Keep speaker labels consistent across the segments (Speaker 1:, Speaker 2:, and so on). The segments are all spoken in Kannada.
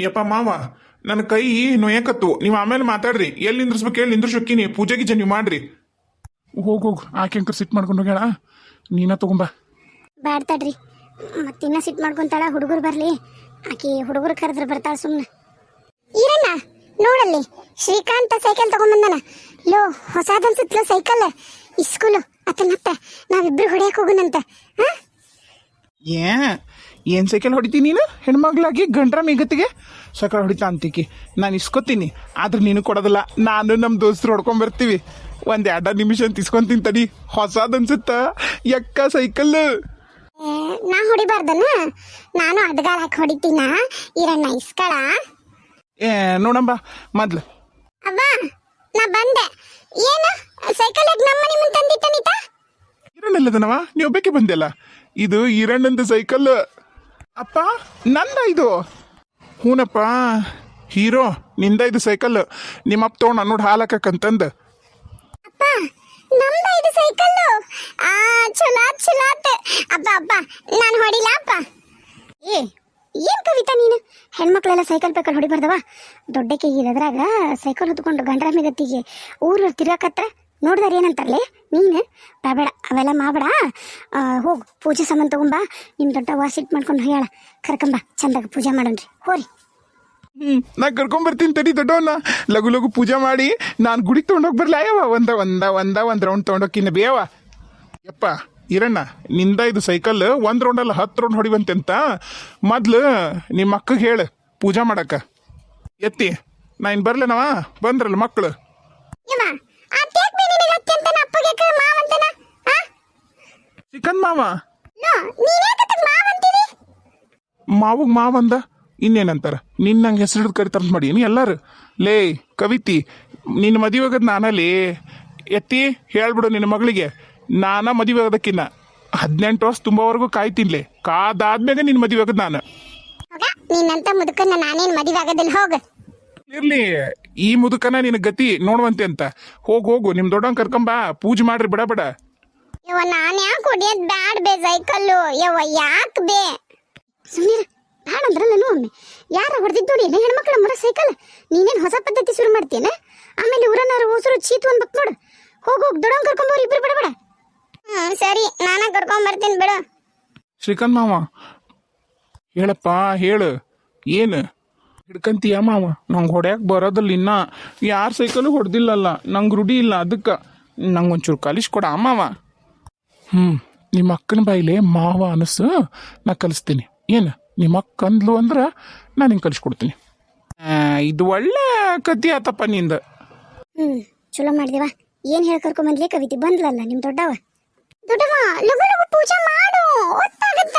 Speaker 1: ಯಪ್ಪ ಮಾವ ನನ್ನ ಕೈ ನೊಯ್ಯಕತ್ತು ನೀವು ಆಮೇಲೆ ಮಾತಾಡ್ರಿ. ಎಲ್ಲಿ ನಿಂದ್ರಿಸ್ಬೇಕು ಹೇಳಿ ನಿಂದ್ರಿಸೋಕಿನಿ ಪೂಜೆ ಗೀಜೆ ನೀವು ಮಾಡ್ರಿ. ಹೋಗ್ ಹೋಗ್. ಆಕೆ ಅಂಕರ್ ಸಿಟ್ ಮಾಡ್ಕೊಂಡು ಹೋಗ್ಯಾಳ. ನೀನ ತಗೊಂಬ.
Speaker 2: ಬ್ಯಾಡ್ ತಡ್ರಿ. ಮತ್ತಿನ್ನ ಸಿಟ್ ಮಾಡ್ಕೊಂತಾಳ ಹುಡುಗರು ಬರ್ಲಿ. ಆಕಿ ಹುಡುಗರು ಕರೆದ್ರೆ ಬರ್ತಾಳ ಸುಮ್ಮನೆ ಈರಣ್ಣ ನೋಡಲ್ಲಿ. ಶ್ರೀಕಾಂತ ಸೈಕಲ್ ತಗೊಂಬಂದನ. ಲೋ ಹೊಸದನ್ಸುತ್ತಲೋ ಸೈಕಲ್. ಇಸ್ಕೂಲು ಅತ್ತನತ್ತ. ನಾವಿಬ್ರು ಹೊಡೆಯಕ್ಕೆ ಹೋಗುನಂತ. ಹಾ?
Speaker 1: ಏ ಏನ್ ಸೈಕಲ್ ಹೊಡಿತೀನಿ ನೀನು? ಹೆಣ್ಮಗ್ಳಾಗಿ ಗಂಡ್ರ ಮೇಗತ್ತಿಗೆ? ಸೈಕಲ್ ಹೊಡಿತಾ ಅಂತಿಕಿ. ನಾನು ಇಸ್ಕೊತೀನಿ ಆದ್ರೆ ನೀನು ಕೊಡೋದಿಲ್ಲ. ನಾನು ನಮ್ಮ ದೋಸ್ತರು ಹೊಡ್ಕೊಂಬರ್ತೀವಿ ಒಂದ್ ಎರಡ ನಿಮಿಷ ತಿಸ್ಕೊಂಡು ತಿಂತಡಿ. ತಡಿ ಅನ್ಸುತ್ತಾ ಎಕ್ಕ ಯಕ್ಕ ಸೈಕಲ್?
Speaker 2: ನಾ ಹೊಡಿಬಾರ್ದನ? ನಾನು ಅಡ್ಗಾಲ ಹಾಕಿ ಹೊಡಿತೀನ? ಇರಣ್ಣ ಇಸ್ಕಳ?
Speaker 1: ಏ ನೋಡಂಬ ಮೊದ್ಲು.
Speaker 2: ಅವ್ವ ನಾ ಬಂದೆ. ಏನು? ಸೈಕಲ್ ನಮ್ಮ ಮನೆ ಮುಂದೆ ಇರಣ್ಣ
Speaker 1: ಇಲ್ಲದನವ ನೀವು ಬೇಕೆ ಬಂದೆಲ್ಲ? ಇದು ಇರಣ್ಣಂದು ಸೈಕಲ್. ಅಪ್ಪ, ನಂದ ಇದು. ಹೂನಪ್ಪ, ಹೀರೋ, ನಿಂದ ಇದು ಸೈಕಲ್. ನಿಮ್ಮಪ್ಪ ತೊಗೊಂಡು ಹಾಲು ಹಾಕಕ್ಕಂತಂದು
Speaker 2: ಅಪ್ಪ ನಮ್ದ ಇದು ಸೈಕಲ್ ಆ ಚಲೋ ಚಲೋ ಅಪ್ಪ ಅಪ್ಪ, ನಾನು ಹೊಡಿಲ್ಲ ಅಪ್ಪ. ಏ, ಏನ್ ಕವಿತಾ ನೀನು? ಹೆಣ್ಮಕ್ಳೆಲ್ಲ ಸೈಕಲ್, ಪೈಕಲ್ ಹೊಡಿಬಾರ್ದವ? ದೊಡ್ಡಕ್ಕೆ ಇದ್ರಾಗ ಸೈಕಲ್ ಹೊತ್ಕೊಂಡು ಗಂಡ್ರ ಮೇಗತ್ತಿಗೆ ಊರು ತಿರ್ಗಾಕತ್ರ ನೋಡಿದಾರ ಏನಂತಾರಲೇ? ನೀನು? ಬೇಡ ಅವೆಲ್ಲ ಮಾಡಬೇಡ. ಹೋಗು ಪೂಜೆ ಸಾಮಾನು ತಗೊಂಬಾ. ನಿಮ್ಮ ದೊಡ್ಡ ವಾಸಿಟ್ ಮಾಡ್ಕೊಂಡು ಹೇಳ ಕರ್ಕೊಂಬ ಚಂದಾಗ ಪೂಜೆ ಮಾಡೋಣ್ರಿ. ಹೋರಿ.
Speaker 1: ಹ್ಞೂ ನಾ ಕರ್ಕೊಂಬರ್ತೀನಿ ತಡಿ ದೊಡ್ಡವನ್ನ ಲಘು ಲಘು ಪೂಜೆ ಮಾಡಿ. ನಾನು ಗುಡಿಗೆ ತೊಗೊಂಡೋಗಿ ಬರ್ಲಾ ಯಾವ ಒಂದ ಒಂದ ಒಂದ ಒಂದು ರೌಂಡ್ ತೊಗೊಂಡೋಗಿನ ಬೇವ ಯಪ್ಪ ಇರಣ್ಣ ನಿಂದ ಇದು ಸೈಕಲ್ ಒಂದು ರೌಂಡ್ ಅಲ್ಲ ಹತ್ತು ರೌಂಡ್ ಹೊಡಿವಂತೆ ಅಂತ ಮೊದ್ಲು ನಿಮ್ಮ ಅಕ್ಕಗೆ ಹೇಳು ಪೂಜೆ ಮಾಡಕ್ಕ. ಎತ್ತಿ ನಾ ಇನ್ನು ಬರ್ಲೇನವ ಬಂದ್ರಲ್ಲ ಮಕ್ಕಳು ಚಿಕನ್ ಮಾವ? ಮಾವಂದ? ಇನ್ನೇನಂತಾರ? ನಿನ್ನ ನಂಗೆ ಹೆಸರು ಹಿಡಿದು ಕರಿತಾರ ಅಂತ ಮಾಡಿ. ನೀ ಎಲ್ಲಾರು ಲೇ ಕವಿತಿ ನಿನ್ನ ಮದುವೆ ಆಗದ್ ನಾನಲ್ಲಿ ಎತ್ತಿ ಹೇಳ್ಬಿಡು ನಿನ್ನ ಮಗಳಿಗೆ. ನಾನ ಮದುವೆ ಆಗೋದಕ್ಕಿನ್ನ ಹದಿನೆಂಟು ವರ್ಷ ತುಂಬವರೆಗೂ ಕಾಯ್ತಿನ್ಲೆ ಕಾದಾದ್ಮೇಲೆ ನಿನ್ನ ಮದುವೆ ಆಗದ್ ನಾನು.
Speaker 2: ಹೋಗ ನಿನ್ನಂತ ಮುದುಕನ್ನ ನಾನೇನ್ ಮದುವೆ ಆಗೋದಿಲ್ಲ ಹೋಗ.
Speaker 1: ಇರ್ಲಿ ಈ ಮುದುಕನ ನಿನ್ನ ಗತಿ ನೋಡುವಂತೆ ಅಂತ. ಹೋಗು ಹೋಗು ನಿಮ್ ದೊಡ್ಡವನ್ ಕರ್ಕೊಂಬಾ ಪೂಜೆ ಮಾಡ್ರಿ ಬಿಡ ಬಿಡ.
Speaker 2: ಯವ್ವ ನಾನು ಯಾಕೆ ಹೊಡಿಯೋದ್? ಬ್ಯಾಡ್ ಬೇ ಸೈಕಲ್ಲು. ಯವ್ವ ಯಾಕೆ ಬೇ? ಸುಮ್ಮನೆ ಬ್ಯಾಡ ಅಂದ್ರಲ್ಲ ಒಮ್ಮೆ? ಯಾರ ಹೊಡೆದಿದ್ದು ನೋಡಿ ಹೆಣ್ಮಕ್ಳ ಮರ ಸೈಕಲ್. ನೀನೇನ್ ಹೊಸ ಪದ್ಧತಿ ಶುರು ಮಾಡ್ತೀನ ಆಮೇಲೆ ಊರನ್ನಾರು ಹೋಸರು ಚೀತು ಬಕ್ ನೋಡು. ಹೋಗಿ ಹೋಗಿ ದೊಡ್ಡವನ್ ಕರ್ಕೊಂಬೋರು ಇಬ್ರು ಬಿಡ ಬಿಡ. ಹ್ಮ್ ಸರಿ. ನಾನ ಕರ್ಕೊಂಡ್ ಬರ್ತೀನಿ ಬಿಡು.
Speaker 1: ಶ್ರೀಕಾಂತ್ ಮಾವ ಹೇಳಪ್ಪ ಹೇಳು. ಏನು? ಹಿಡ್ಕಂತೀಯ ಮಾವ? ನಂಗೆ ಹೊಡ್ಯಾಕ ಬರೋದಿಲ್ಲ ಇನ್ನ. ಯಾರ ಸೈಕಲು ಹೊಡೆದಿಲ್ಲಲ್ಲ. ನಂಗೆ ರೂಢಿ ಇಲ್ಲ ಅದಕ್ಕೆ ನಂಗೆ ಒಂಚೂರು ಕಲಿಸ್ಕೊಡ ಮಾವ. ಹ್ಞೂ ನಿಮ್ಮ ಅಕ್ಕನ ಬಾಯಿಲೆ ಮಾವ ಅನಸು. ನಾ ಕಲಿಸ್ತೀನಿ. ಏನು, ನಿಮ್ಮ ಅಕ್ಕ ಅಂದ್ಲು ಅಂದ್ರೆ ನಾನು ಹಿಂಗೆ ಕಲಿಸ್ಕೊಡ್ತೀನಿ ಇದು ಒಳ್ಳೆ ಕತಿ ಆತಪ್ಪ ನಿಂದ.
Speaker 2: ಹ್ಞೂ ಚಲೋ ಮಾಡಿದೆವ. ಏನು ಹೇಳಿ ಕರ್ಕೊಂಡ್ ಬಂದ್ಲಿ ಕವಿತೆ ಬಂದ್ಲಲ್ಲ ನಿಮ್ ದೊಡ್ಡವ? ದೊಡ್ಡವ, ಲಗು ಲಗು ಪೂಜೆ ಮಾಡು. ಹೊತ್ತಾಗತ್ತ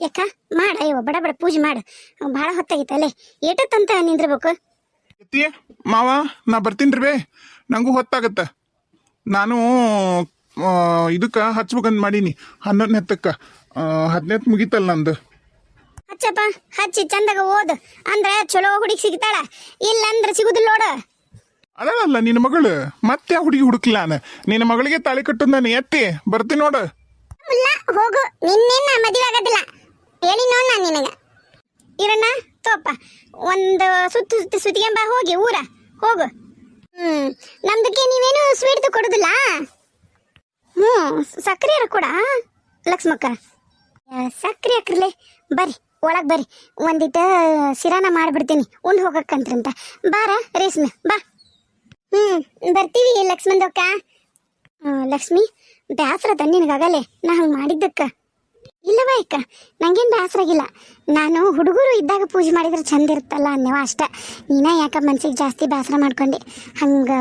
Speaker 2: ಯಾಕ? ಮಾಡ ಅಯ್ಯೋ ಬಡ ಬಡ ಪೂಜೆ ಮಾಡ. ಭಾಳ ಹೊತ್ತಾಗಿತ್ತ ಅಲ್ಲೇ. ಏಟತ್ತಂತ ನಿಂದಿರ್ಬೇಕು?
Speaker 1: ಅತ್ತಿ ಮಾವ ನಾ ಬರ್ತೀನಿ ಬೇ. ನಂಗೂ ಹೊತ್ತಾಗತ್ತ. ನಾನು ಇದಕ್ಕೆ ಹಚ್ಬೇಕಂತ ಮಾಡೀನಿ. ಹನ್ನೊಂದನೇ ಹತ್ತಕ್ಕೆ. ಹದಿನೈದು ಮುಗೀತಲ್ಲ ನಂದು.
Speaker 2: ಹಚ್ಚಪ್ಪ ಹಚ್ಚಿ ಚಂದಾಗ ಓದು. ಅಂದ್ರೆ ಚಲೋ ಹುಡುಗಿ ಸಿಗ್ತಾಳ. ಇಲ್ಲ ಅಂದ್ರೆ ಸಿಗುದಿಲ್ಲ ನೋಡು.
Speaker 1: ಅದಲ್ಲ ನಿನ್ನ ಮಗಳು. ಮತ್ತೆ ಆ ಹುಡುಗಿ ಹುಡುಕ್ಲ ನಾನು. ನಿನ್ನ ಮಗಳಿಗೆ ತಾಳಿ ಕಟ್ಟೋದು ನಾನು. ಎತ್ತಿ ಬರ್ತೀನಿ ನೋಡು.
Speaker 2: ಇಲ್ಲ ಹೋಗು. ನಿನ್ನೇನ ಮದುವೆ ಆಗೋದಿಲ್ಲ. ಹೇಳಿ ನೋಡ್ ನಾನು ನಿನಗೆ? ಇರಣ್ಣ ತೋಪ ಒಂದು ಸುತ್ತ ಸುತ್ತಿ ಸುತ್ತಿಗೆಂಬ ಹೋಗಿ ಊರ. ಹೋಗು. ಹ್ಮ್ ನಮ್ದಕ್ಕೆ ನೀವೇನು ಸ್ವೀಟ್ ಕೊಡುದಿಲ್ಲ? ಹ್ಞೂ ಸಕ್ಕರೆ ಕೂಡ? ಲಕ್ಷ್ಮಕ್ಕ. ಸಕ್ಕರೆ ಹಾಕ್ರಲೆ ಬರ್ರಿ ಒಳಗೆ ಬರ್ರಿ. ಒಂದಿಟ ಸಿರಾನ ಮಾಡಿಬಿಡ್ತೀನಿ. ಉಂಡು ಹೋಗಕ್ಕಂತ್ರಂತ. ಬಾರ ರೇಷ್ಮೆ ಬಾ. ಹ್ಞೂ ಬರ್ತೀವಿ ಲಕ್ಷ್ಮಂದಕ್ಕ ಆ, ಲಕ್ಷ್ಮಿ ಬ್ಯಾಸರ ನಿನಗಾಗಲೇ. ನಾ ಹಂಗೆ ಮಾಡಿದ್ದಕ್ಕ. ಇಲ್ಲವ ಅಕ್ಕ? ನಂಗೇನು ಬೇಸರಾಗಿಲ್ಲ. ನಾನು ಹುಡುಗರು ಇದ್ದಾಗ ಪೂಜೆ ಮಾಡಿದ್ರೆ ಚಂದ ಇರುತ್ತಲ್ಲ ಅನ್ನವ ಅಷ್ಟ. ನೀನ ಯಾಕ ಮನ್ಸಿಗೆ ಜಾಸ್ತಿ ಬೇಸರ ಮಾಡ್ಕೊಂಡೆ? ಹಂಗೆ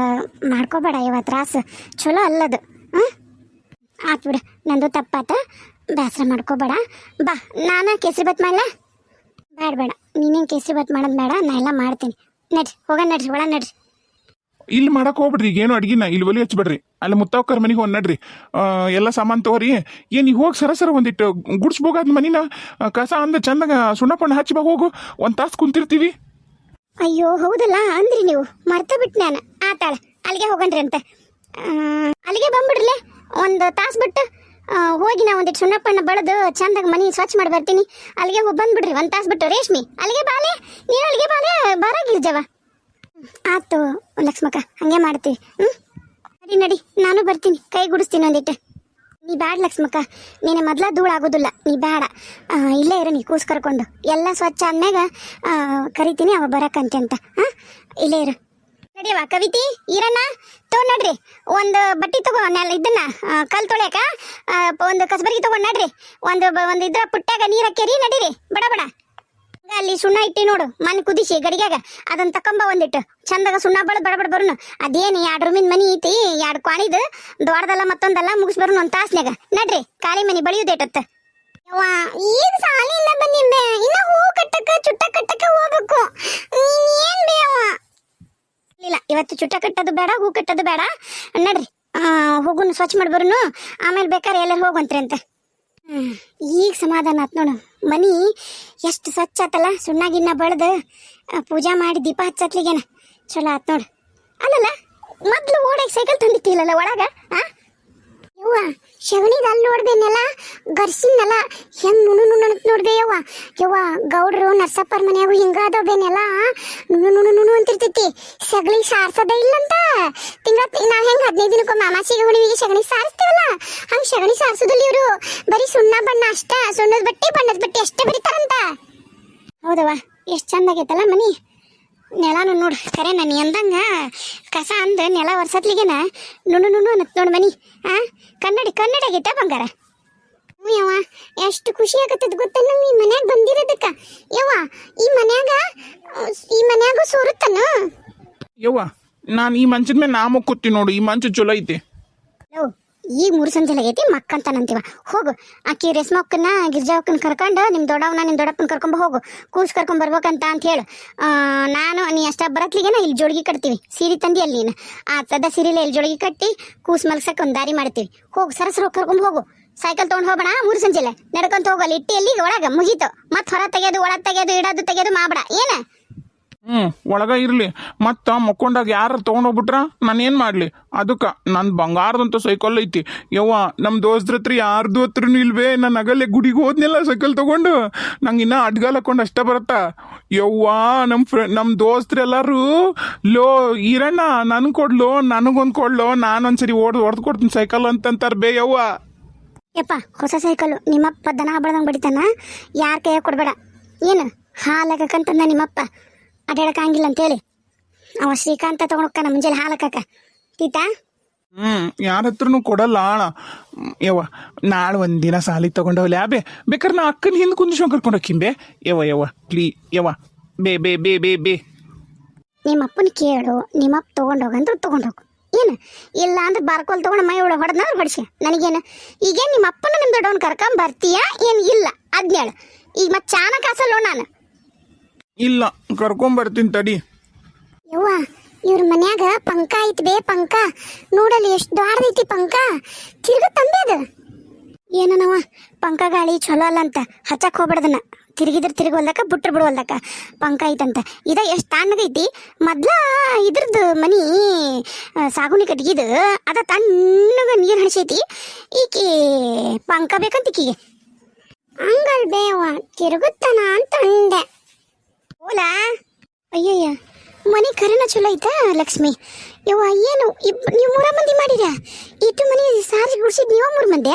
Speaker 2: ಮಾಡ್ಕೋಬೇಡ ಇವ ತ್ರಾಸ. ಚಲೋ ಅಲ್ಲದು. ಹಾಂ? ಆತ್ ಬಿಡು, ನಂದು ತಪ್ಪಾತ. ಬೇಸರ ಮಾಡ್ಕೋಬೇಡ. ಬಾ, ನಾನು ಕೇಸರಿ ಬತ್ ಮಾಡಲ? ಬೇಡ ಬೇಡ ನೀನೇನು ಕೇಸರಿ ಬತ್ ಮಾಡೋದು ಬೇಡ, ನಾ ಎಲ್ಲ ಮಾಡ್ತೀನಿ. ನಡ್ರಿ ಹೋಗ ನಡ್ರಿ ಒಳ ನಡ್ರಿ.
Speaker 1: ಇಲ್ಲಿ ಮಾಡಕ್ಕೆ ಹೋಗ್ಬಿಡ್ರಿ, ಈಗ ಏನು ಅಡ್ಗಿನ, ಇಲ್ಲಿ ಒಲಿ ಹಚ್ಬಿಡ್ರಿ. ಅಲ್ಲಿ ಮುತ್ತಾವ್ಕರ್ ಮನೆಗೆ ಒಂದು ನಡ್ರಿ. ಎಲ್ಲ ಸಾಮಾನು ತಗೋರಿ. ಏನು ಈಗ ಹೋಗಿ ಸರ ಸರ ಒಂದಿಟ್ಟು ಗುಡ್ಸ್ಬೋಗಾದ ಮನಿನ ಕಸ ಅಂದ ಚಂದಾಗ ಸುಣ್ಣಪಣ್ಣ ಹಚ್ಚಿ ಬಾ ಹೋಗು. ಒಂದು ತಾಸು ಕುಂತಿರ್ತೀವಿ.
Speaker 2: ಅಯ್ಯೋ, ಹೌದಲ್ಲ, ಅಂದ್ರಿ ನೀವು. ಮರ್ತ ಬಿಟ್ಟು ನಾನು. ಆತಾಳ ಅಲ್ಲಿಗೆ ಹೋಗಣ್ರಿ ಅಂತ. ಅಲ್ಲಿಗೆ ಬಂದ್ಬಿಡ್ರಲೆ. ಒಂದು ತಾಸು ಬಿಟ್ಟು ಹೋಗಿ ನಾ ಒಂದಿಟ್ಟು ಸುಣ್ಣಪ್ಪಣ್ಣ ಬಳದು ಚಂದಾಗ ಮನಿ ಸ್ವಚ್ಛ ಮಾಡಿ ಬರ್ತೀನಿ ಅಲ್ಲಿಗೆ ಹೋಗಿ ಬಂದ್ಬಿಡ್ರಿ, ಒಂದು ತಾಸು ಬಿಟ್ಟು. ರೇಷ್ಮಿ, ಅಲ್ಲಿಗೆ ಬಾಲೆ, ನೀನು ಅಲ್ಲಿಗೆ ಬಾಲೆ ಬಾರ ಆತು, ಲಕ್ಷ್ಮಕ್ಕ, ಹಂಗೆ ಮಾಡ್ತೀವಿ ಹ್ಞೂ ನಡಿ ನಡಿ, ನಾನು ಬರ್ತೀನಿ, ಕೈ ಗುಡಿಸ್ತೀನಿ ಒಂದಿಟ್ಟು. ನೀ ಬ್ಯಾಡ, ಲಕ್ಷ್ಮಕ್ಕ ನೀನು ಮೊದ್ಲ ಧೂಳು ಆಗೋದಿಲ್ಲ ನೀ ಬೇಡ ಇಲ್ಲೇ ಇರು, ನೀ ಕೂಸ್ ಕರ್ಕೊಂಡು. ಎಲ್ಲ ಸ್ವಚ್ಛ ಆದ್ಮ್ಯಾಗ ಕರಿತೀನಿ, ಅವ ಬರಕಂತೆ ಅಂತ, ಹಾಂ? ಇಲ್ಲೇ ಇರು. ನಡಿಯವ ಕವಿತಿ ಇರಣ್ಣ ತೋ ನಡ್ರಿ. ಒಂದು ಬಟ್ಟೆ ತಗೋ ನೆಲ ಇದನ್ನ ಕಲ್ ತೊಳ್ಯಾಕ ಒಂದು ಕಸಬರ್ಗಿ ತಗೊಂಡು ನಡ್ರಿ. ಒಂದು ಒಂದು ಇದ್ರ ಪುಟ್ಟಾಗ ನೀರು ಹಾಕ್ಯರಿ, ನಡೀರಿ. ಬಡ ಬಡ. ಅಲ್ಲಿ ಸುಣ್ಣ ಇಟ್ಟಿ ನೋಡು, ಮನೆ ಕುದಿಸಿ ಗಡಿಗ್ಯಾಗ. ಅದನ್ನ ತಕೊಂಬ ಒಂದಿಟ್ಟು. ಚಂದಾಗ ಸುಣ್ಣ ಬಳದ್ ಬಡ ಬಡ ಬರುನು. ಅದೇನು ಎರಡು ರೂಮಿನ ಮನಿ ಐತಿ ಎರಡು ಕ್ವಾಣಿದ್. ದೊಡ್ಡದಲ್ಲ ಮತ್ತೊಂದಲ್ಲ ಮುಗಿಸ್ ಬರುನು ಒಂದ್ ತಾಸ್ನ್ಯಾಗ. ನಡ್ರಿ, ಖಾಲಿ ಮನಿ ಬಳಿಯುದೇಟತ್ತ. ಯವ್ವ ಈಗ ಇಲ್ಲ ಬನ್ನಿ ಇನ್ನ ಹೂ ಕಟ್ಟಕ್ಕ ಚುಟ್ಟ ಕಟ್ಟಕ್ಕ ಹೋಗ್ಬೇಕು. ಏನ್ ಇಲ್ಲ, ಇವತ್ತು ಚುಟ್ಟ ಕಟ್ಟೋದು ಬೇಡ, ಹೂ ಕಟ್ಟೋದು ಬೇಡ. ನಡ್ರಿ ಹೋಗುನ್ ಸ್ವಚ್ಛ ಮಾಡಿ ಬರುನು ಆಮೇಲೆ ಬೇಕಾದ್ರೆ ಎಲ್ಲರೂ ಹೋಗಂತ್ರಿ ಅಂತ. ಈಗ ಸಮಾಧಾನ ಆತ್ ನೋಡು. ಮನಿ ಎಷ್ಟು ಸ್ವಚ್ಛ ಆತಲ್ಲ ಸುಣ್ಣ ಬಳ್ದು ಪೂಜಾ ಮಾಡಿ ದೀಪ ಹಚ್ಚತ್ಲಿಗೇನ. ಚಲೋ ಆತ್ ನೋಡು. ಅಲ್ಲಲ್ಲ, ಮೊದ್ಲು ಓಡಾಗ ಸೈಕಲ್ ತಂದಿಟ್ಟಿಲ್ಲಲ್ಲ ಒಳಗೆ, ಆ? ಯವ್ವ, ಶಗಣಿದ ಅಲ್ಲಿ ನೋಡ್ದೇನೆಲ್ಲ ಗರ್ಸಿನಲ್ಲ ಹೆಂಗ್ ನುಣು ನುಣು ಅಂತ ನೋಡ್ದೆ ಯವ್ವ. ಯವ್ವ, ಗೌಡ್ರು ನರ್ಸಪ್ಪರ ಹಿಂಗ ಹಿಂಗಾದವ್ ಬೇನೆಲ್ಲ ನುಣು ನುಣು ನುಣು ಅಂತಿರ್ತೈತಿ. ಸಗಣಿ ಸಾರ್ಸದ ಇಲ್ಲಂತ. ತಿಂಗಳ ನಾವ್ ಹೆಂಗ್ ಹದಿನೈದು ದಿನಕ್ಕೆ ಮಾಮಾಸಿಗೆ ಹುಣ್ಣಿಮೆಗೆ ಸಗಣಿ ಸಾರಿಸ್ತೀವಲ್ಲ? ಹಂಗ್ ಸಗಣಿ ಸಾರಿಸೋದಿಲ್ಲ ಇವರು. ಬರೀ ಸುಣ್ಣ ಬಣ್ಣ ಅಷ್ಟ, ಸುಣ್ಣದ ಬಟ್ಟೆ ಬಣ್ಣದ ಬಟ್ಟೆ ಅಷ್ಟೇ ಬರೀತಾರಂತ. ಹೌದವ್ವ, ಎಷ್ಟು ಚಂದ ಆಗೈತಲ್ಲ ಮನಿ. ನೆಲನು ನೋಡು ಕರೆ ನಾನು ಎಂದಂಗ ಕಸ ಅಂದ ನೆಲ ಒರ್ಸತ್ಲಿಗೆನ ನುಣು ನುಣು ಅನ್ನತ್ ನೋಡು ಮನಿ. ಆ ಕನ್ನಡಿ ಕನ್ನಡ ಆಗೈತೆ ಬಂಗಾರ. ಯವ್ವ ಎಷ್ಟು ಖುಷಿ ಆಗತ್ತದ ಗೊತ್ತ ನಂಗೆ ಈ ಮನ್ಯಾಗ ಬಂದಿರೋದಕ್ಕ. ಯವ್ವ ಈ ಮನ್ಯಾಗ ಈ ಮನ್ಯಾಗ ಸೋರುತ್ತನ?
Speaker 1: ಯವ್ವ ನಾನು ಈ ಮಂಚದ ಮೇಲೆ ನಾ ಕೂತಿ ನೋಡು ಈ ಮಂಚ ಚಲೋ ಐತೆ.
Speaker 2: ಈಗ ಮೂರು ಸಂಜೆ ಆಗೈತಿ ಮಕ್ಕಂತಾನಂತೀವ. ಹೋಗು, ಆಕಿ ರೇಸ್ಮಕ್ಕನ್ನ ಗಿರ್ಜಾವಕ್ಕನ ಕರ್ಕೊಂಡು ನಿಮ್ಮ ದೊಡ್ಡವನ ನಿಮ್ಮ ದೊಡ್ಡಪ್ಪನ ಕರ್ಕೊಂಬ ಹೋಗು. ಕೂಸ್ ಕರ್ಕೊಂಡ್ ಬರ್ಬೇಕಂತ ಅಂತ ಹೇಳು. ನಾನು, ನೀ ಅಷ್ಟ ಬರತ್ಲಿಗೆನ ಇಲ್ಲಿ ಜೋಳಿಗೆ ಕಟ್ತೀವಿ. ಸೀರೆ ತಂದಿ ಅಲ್ಲಿ ಆ ತದ ಸೀರೆಲೆ ಇಲ್ಲಿ ಜೋಳಿಗೆ ಕಟ್ಟಿ ಕೂಸ್ ಮಲ್ಸಕ್ಕೆ ಒಂದು ದಾರಿ ಮಾಡ್ತೀವಿ. ಹೋಗು, ಸರಸರ ಕರ್ಕೊಂಡ್ ಹೋಗು. ಸೈಕಲ್ ತೊಗೊಂಡು ಹೋಗೋಣ ಮೂರು ಸಂಜೆಲೆ ನಡ್ಕೊಂತ ಹೋಗಲ್ಲ ಇಟ್ಟಿ ಅಲ್ಲಿ ಒಳಗೆ ಮುಗೀತು. ಮತ್ತೆ ಹೊರ ತೆಗೆಯೋದು ಒಳಗೆ ತೆಗೆಯೋದು ಇಡೋದು ತೆಗೆಯೋದು ಮಾಡಬೇಡ ಏನ?
Speaker 1: ಹ್ಞೂ ಒಳಗ ಇರಲಿ. ಮತ್ತು ಮಕ್ಕೊಂಡಾಗ ಯಾರು ತೊಗೊಂಡೋಗ್ಬಿಟ್ರ ನಾನು ಏನು ಮಾಡಲಿ? ಅದಕ್ಕೆ ನನ್ನ ಬಂಗಾರದಂತ ಸೈಕಲ್ ಐತಿ. ಯವ್ವ ನಮ್ಮ ದೋಸ್ತ್ರ ಹತ್ರ ಯಾರ್ದು ಹತ್ರನೂ ಇಲ್ವೇ? ನಾನು ಅಗಲೇ ಗುಡಿಗೆ ಹೋದ್ನೆಲ್ಲ ಸೈಕಲ್ ತಗೊಂಡು. ನಂಗೆ ಇನ್ನೂ ಅಡ್ಗಾಲ್ ಹಾಕೊಂಡು ಅಷ್ಟೇ ಬರುತ್ತಾ. ಯವ್ವ ನಮ್ಮ ಫ್ರೆ ನಮ್ಮ ದೋಸ್ತ್ರೆಲ್ಲರೂ ಲೋ ಈರಣ್ಣ ನನ್ ಕೊಡ್ಲು, ನನಗೊಂದು ಕೊಡ್ಲು, ನಾನೊಂದ್ಸರಿ ಓಡ್, ಹೊಡೆದು ಕೊಡ್ತೀನಿ ಸೈಕಲ್ ಅಂತಂತಾರೆ ಬೇ ಯವ್ವ.
Speaker 2: ಯಪ್ಪ, ಹೊಸ ಸೈಕಲ್, ನಿಮ್ಮಪ್ಪ ದನ ಬಡ್ದಂಗೆ ಬಡಿತಾನ? ಯಾರ ಕೈಯಾಗ ಕೊಡ್ಬೇಡ? ಏನು? ಹಾಲಾಗಕ್ಕಂತಂದ ನಿಮ್ಮಪ್ಪ? ಅಡ್ಯಾಡಕ್ಕಾಗಿಲ್ಲ ಅಂತೇಳಿ. ಅವ ಶ್ರೀಕಾಂತ ತಗೊಂಡೋಗ್ತಾನ ಮುಂಜಾನೆ ಹಾಲಕ್ಕ ತೀತಾ
Speaker 1: ಹ್ಮ್ ಯಾರ ಹತ್ರನು ಕೊಡಲ್ಲ ಆಳ. ಯವ್ವ ನಾಳೆ ಒಂದಿನ ಸಾಲಿ ತಗೊಂಡವಲ್ಲ ಬೇ ಬೇಕಾದ್ರೆ ನಾ ಅಕ್ಕನ ಹಿಂದೆ ಕುಂದಿಸ್ಕೊಂಡು ಕರ್ಕೊಂಡು ಕಿಂಬೆ ಯವ್ವ ಯವ್ವ ಪ್ಲೀ ಯವ್ವ. ಬೇ ಬೇ ಬೇ ಬೇ ಬೇ.
Speaker 2: ನಿಮ್ಮಪ್ಪನ ಕೇಳು ನಿಮ್ಮಪ್ಪ ತೊಗೊಂಡೋಗಂದ್ರೆ ತೊಗೊಂಡೋಗು ಏನು? ಇಲ್ಲ ಅಂದ್ರೆ ಬಾರ್ಕೋಲ್ ತೊಗೊಂಡು ಮೈ ಒಳಗೆ ಹೊಡೆದ ಹೊಡಿಸಿ. ನನಗೇನು? ಈಗೇನು ನಿಮ್ಮ ಅಪ್ಪನ ನಿಮ್ಮ ದೊಡ್ಡವನ್ ಕರ್ಕೊಂಡ್ ಬರ್ತೀಯಾ? ಏನು ಇಲ್ಲ. ಅದ್ನೇಳು ಈಗ ಮತ್ತೆ ಚಾನ ಕಾಸಲ್ಲೋ ನಾನು.
Speaker 1: ಇಲ್ಲ, ಕರ್ಕೊಂಬರ್ತೀನಿ ತಡಿ.
Speaker 2: ಯವ್ವ, ಇವ್ರ ಮನ್ಯಾಗ ಪಂಕ ಐತಿ ಬೇ ಪಂಕ. ನೋಡಲ್ಲಿ ಎಷ್ಟು ದೊಡ್ಡದೈತಿ ಪಂಕ. ತಿರ್ಗ ತಂದೆ ಅದು ಏನನವ ಪಂಕ ಗಾಳಿ ಚಲೋ ಅಲ್ಲ ಅಂತ ಹಚ್ಚಕ್ ಹೋಗ್ಬಾರ್ದನ್ನ ತಿರುಗಿದ್ರ ತಿರುಗವಲ್ದಕ್ಕ ಬಿಟ್ರು ಬಿಡುವಲ್ದಕ್ಕ ಪಂಕ ಐತಂತ. ಇದ ಎಷ್ಟು ತಣ್ಣಗೈತಿ. ಮೊದ್ಲ ಇದ್ರದ್ದು ಮನಿ ಸಾಗುಣಿ ಕಟ್ಗಿದು, ಅದ ತಣ್ಣಗ ನೀರು ಹಣಿಸೈತಿ. ಈಕಿ ಪಂಕ ಬೇಕಂತ ಈಕಿಗೆ. ಹಂಗಲ್ ಬೇವ ತಿರುಗುತ್ತಾನ ಅಂತ ಅಂದೆ. ಓಲಾ? ಅಯ್ಯಯ್ಯ, ಮನೆ ಕರೆನ ಚಲೋ ಐತಾ ಲಕ್ಷ್ಮಿ? ಯವ್ವ, ಏನು, ಇಬ್, ನೀವು ಮೂರ ಮಂದಿ ಮಾಡಿರ ಇಟ್ಟು ಮನೆ ಸಾರಿ ಗುಡ್ಸಿದ್ ನೀವ ಮೂರು ಮಂದಿ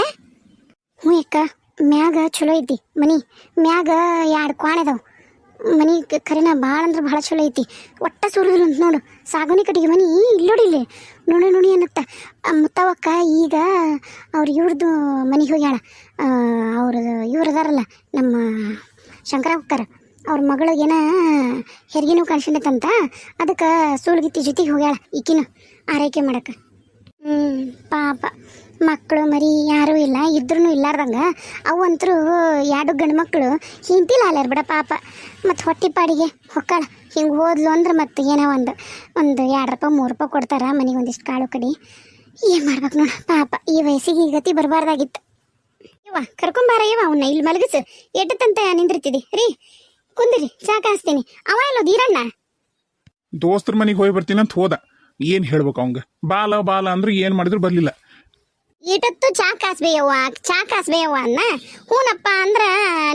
Speaker 2: ಹ್ಞೂ ಅಕ್ಕ, ಮ್ಯಾಗ ಚಲೋ ಐತಿ ಮನಿ. ಮ್ಯಾಗ ಎರಡು ಕ್ವಾಣ ಮನಿ ಕರೆನ ಭಾಳ ಅಂದ್ರೆ ಭಾಳ ಚಲೋ ಐತಿ. ಒಟ್ಟ ಸುರಿದ್ರು ಅಂತ ನೋಡು. ಸಾಗುನಿ ಕಟ್ಟಿಗೆ ಮನಿ ಇಲ್ಲೋಡಿಲ್ಲ ನೋಡಿ ನೋಡಿ ಅನ್ನತ್ತ ಮುತ್ತವಕ್ಕ ಈಗ ಅವ್ರ ಇವ್ರದ್ದು ಮನೆಗೆ ಹೋಗ್ಯಾಳ. ಅವ್ರ ಇವ್ರದಾರಲ್ಲ ನಮ್ಮ ಶಂಕರ ಅವ್ರ ಮಗಳಿಗೇನ ಹೆರಿಗೆನೂ ಕಾಣಿಸ್ಕೊಂಡೈತಂತ ಅದಕ್ಕೆ ಸೂಲ್ಗಿತ್ತಿ ಜೊತೆಗೆ ಹೋಗ್ಯಾಳ ಈಕಿನ ಆರೈಕೆ ಮಾಡಕ್ಕೆ ಹ್ಞೂ ಪಾಪ ಮಕ್ಕಳು ಮರಿ ಯಾರೂ ಇಲ್ಲ ಇದ್ರೂ ಇಲ್ಲಾರ್ದಂಗ ಅವಂತರೂ ಎರಡು ಗಂಡು ಮಕ್ಕಳು ಹಿಂತಿಲ್ಲ ಅಲ್ಲಾರ ಬಿಡ ಪಾಪ. ಮತ್ತು ಹೊಟ್ಟಿ ಪಾಡಿಗೆ ಹೊಕ್ಕಾಳ. ಹಿಂಗೆ ಓದ್ಲು ಅಂದ್ರೆ ಮತ್ತು ಏನೋ ಒಂದು ಒಂದು ಎರಡು ರೂಪಾಯಿ, ಮೂರು ರೂಪಾಯಿ ಕೊಡ್ತಾರೆ ಮನೆಗೆ ಒಂದಿಷ್ಟು ಕಾಳು ಕಡಿ. ಏನು ಮಾಡ್ಬೇಕು ನೋಡ ಪಾಪ, ಈ ವಯಸ್ಸಿಗೆ ಈ ಗತಿ ಬರಬಾರ್ದಾಗಿತ್ತು. ಇವ ಕರ್ಕೊಂಬಾರ ಇವ ಅವನ್ನ ಇಲ್ಲಿ ಮಲಗಿಸು. ಎಟ್ಟತಂತ ನಿಂದಿರ್ತಿದಿ, ರೀ. ಕುಂದಿರಿ ಚಾ ಕಾಸ್ತೀನಿ ಅವ ಎಲ್ಲೋ ದೀರಣ್ಣ?
Speaker 1: ದೋಸ್ತರ ಮನೆಗೆ ಹೋಗಿ ಬರ್ತೀನಿ ಅಂತ ಹೋದ. ಏನು ಹೇಳ್ಬೇಕು ಅವಂಗ? ಬಾಲ ಬಾಲ ಅಂದ್ರೆ ಏನು ಮಾಡಿದ್ರು ಬರಲಿಲ್ಲ.
Speaker 2: ಇಟತ್ತು ಚಾ ಕಾಸ್ಬೇಯವ್ವ ಚಾ ಕಾಸ್ಬೇಯವ್ವ ಅನ್ನ. ಹೂನಪ್ಪ ಅಂದ್ರ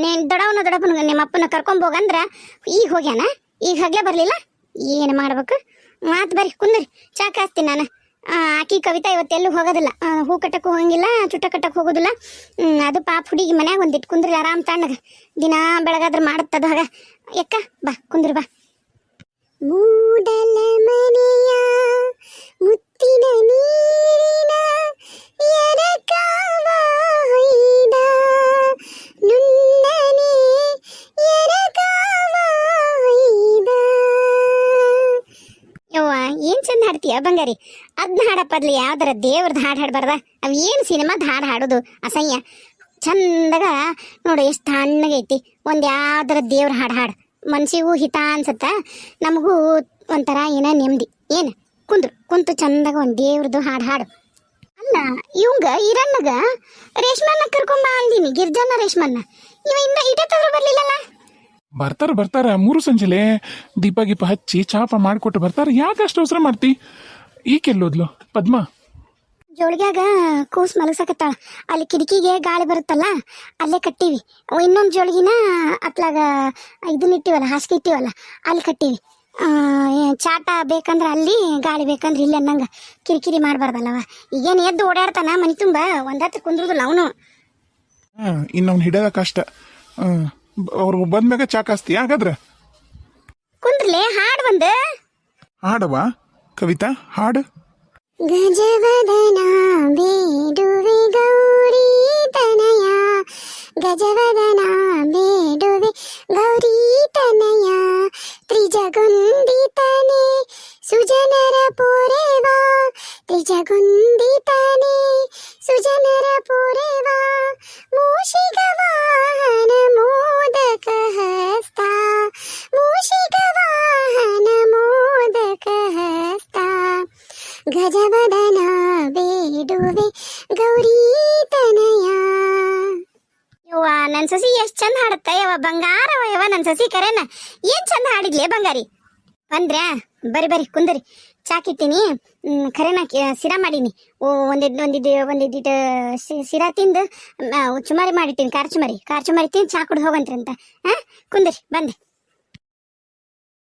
Speaker 2: ನೀನ್ ದೊಡವನ ದೊಡಪ್ಪನ ನಿಮ್ಮ ಅಪ್ಪನ ಕರ್ಕೊಂಬೋಗಂದ್ರ ಈಗ ಹೋಗ್ಯಾನ? ಈಗ ಹಗ್ಲೇ ಬರ್ಲಿಲ್ಲ? ಏನು ಮಾಡ್ಬೇಕು? ಮಾತು ಬರ್ರಿ ಕುಂದ್ರಿ ಚಾ ಕಾಸ್ತೀನಿ ನಾನು. ಆಕಿ ಕವಿತಾ ಇವತ್ತೆಲ್ಲೂ ಹೋಗೋದಿಲ್ಲ. ಹೂ ಕಟ್ಟಕ್ಕೂ ಹೋಗಂಗಿಲ್ಲ, ಚುಟ್ಟ ಕಟ್ಟಕ್ಕೆ ಹೋಗೋದಿಲ್ಲ. ಅದು ಪಾಪ ಹುಡುಗಿ ಮನ್ಯಾಗ ಒಂದಿಟ್ಟು ಕುಂದ್ರಿ ಆರಾಮ್ ತಣ್ಣಗ. ದಿನ ಬೆಳಗಾದ್ರೆ ಮಾಡುತ್ತದ ಹಾಗ. ಎಕ್ಕ, ಬಾ, ಕುಂದ್ರಿ ಬಾ. ಮೂಡಲ ಮನೆಯ ಮುತ್ತಿನ ನೀರಿನ ಎರಕಾವ ಹೊಯ್ದ. ಏನ್ ಚಂದ ಹಾಡ್ತೀಯ ಬಂಗಾರಿ ಅದ್ನ ಹಾಡಪ್ಪದ್ಲಿ ಯಾವ್ದಾರ ದೇವ್ರದ್ದು ಹಾಡು ಹಾಡ್ಬಾರ್ದ? ಅವ್ ಏನ್ ಸಿನಿಮಾದ ಹಾಡು ಹಾಡೋದು? ಅಸಹ್ಯ. ಚಂದಗ ನೋಡು, ಎಷ್ಟು ತಣ್ಣಗೈತಿ ಒಂದ್ ಯಾವ್ದಾರ ದೇವ್ರ ಹಾಡು ಹಾಡು. ಮನ್ಸಿಗೂ ಹಿತ ಅನ್ಸತ್ತ. ನಮಗೂ ಒಂಥರ ಏನ ನೆಮ್ಮದಿ ಏನ್? ಕುಂದ್ರು. ಕುಂತು ಚಂದಾಗ ಒಂದ್ ದೇವ್ರದ್ದು ಹಾಡು ಹಾಡು. ಅಲ್ಲ, ಇವಂಗ ಈರಣ್ಣಗ ರೇಷ್ಮನ್ನ ಕರ್ಕೊಂಬ ಅಂದಿನಿ, ಗಿರ್ಜಾನ ರೇಷ್ಮನ್ನ ಇವ ಇನ್ನ ಬರ್ಲಿಲ್ಲಲ್ಲ
Speaker 1: ಬರ್ತಾರ ಬರ್ತಾರ. ಮೂರು ಸಂಜೆಲೆ ದೀಪ ಗೀಪ ಹಚ್ಚಿ ಚಾಪ ಮಾಡಿಕೊಟ್ಟು ಬರ್ತಾರ. ಯಾಕೆ ಅಷ್ಟು ಅವಸರ ಮಾಡ್ತಿ? ಕೆಲ್ಲೋದ್ಲು ಪದ್ಮ?
Speaker 2: ಜೋಳಿಗ್ಯಾಗ ಕೂಸ್ ಮಲಗ್ಸಕತ್ತಾಳ. ಅಲ್ಲಿ ಕಿಟಕಿಗೆ ಗಾಳಿ ಬರುತ್ತಲ್ಲ ಅಲ್ಲೇ ಕಟ್ಟಿವಿ. ಇನ್ನೊಂದು ಜೋಳಿಗಿನ ಅತ್ಲಾಗ ಇದನ್ನ ಇಟ್ಟಿವಲ್ಲ ಹಾಸಿಗೆ ಇಟ್ಟಿವಲ್ಲ ಅಲ್ಲಿ ಕಟ್ಟಿವಿ. ಚಾಟ ಬೇಕಂದ್ರೆ ಅಲ್ಲಿ ಗಾಳಿ ಬೇಕಂದ್ರೆ ಇಲ್ಲಿ ಅನ್ನಂಗ ಕಿರಿಕಿರಿ ಮಾಡಬಾರ್ದಲ್ಲವ. ಈಗೇನು ಎದ್ದು ಓಡಾಡ್ತಾನ ಮನಿ ತುಂಬ ಒಂದತ್ರ ಕುಂದ್ರದಲ್ಲ ಅವನು.
Speaker 1: ಇನ್ನವ್ನು ಹಿಡಿಯೋದ ಕಷ್ಟ. ಅವ್ರು ಬಂದ್ಮ್ಯಾಗ ಚಾ ಕಾಸ್ತಿ ಹಾಗಾದ್ರೆ?
Speaker 2: ಕುಂದ್ರಲೆ ಹಾಡು ಬಂದು
Speaker 1: ಹಾಡವಾ ಕವಿತಾ ಹಾಡು.
Speaker 2: ಗಜವದನ ಬೇಡುವೆ ಗೌರಿ ತನಯ. ಗಜವದನ ಬೇಡುವೆ ಗೌರಿ ತನಯ. ಗೌರಿ ತನಯ ಯವ್ವ, ನನ್ ಸಸಿ ಎಷ್ಟ್ ಚಂದ ಹಾಡುತ್ತ? ಯವ್ವ, ಬಂಗಾರವ ಯವ್ವ, ನನ್ ಸಸಿ ಕರೆನ. ಏನ್ ಚಂದ ಹಾಡಿದ್ಲೆ ಬಂಗಾರಿ? ಬಂದ್ರ ಬರಿ ಬರಿ ಕುಂದರಿ. ಚಾಕಿಟ್ಟಿನಿ ಖರೇನ ಸಿರಾ ಮಾಡೀನಿ. ಓ, ಒಂದಿದ್ ಒಂದಿದ್ದು ಒಂದಿದ್ದು ಸಿರಾ ತಿಂದು ಚುಮಾರಿ ಮಾಡಿಟ್ಟಿನಿ. ಖಾರ ಚುಮಾರಿ ಖಾರ ಚುಮಾರಿ ತಿಂದು ಚಾ ಕುಡ್ದು ಹೋಗಂತ್ರಿ ಅಂತ. ಹಾ, ಕುಂದರಿ ಬಂದೆ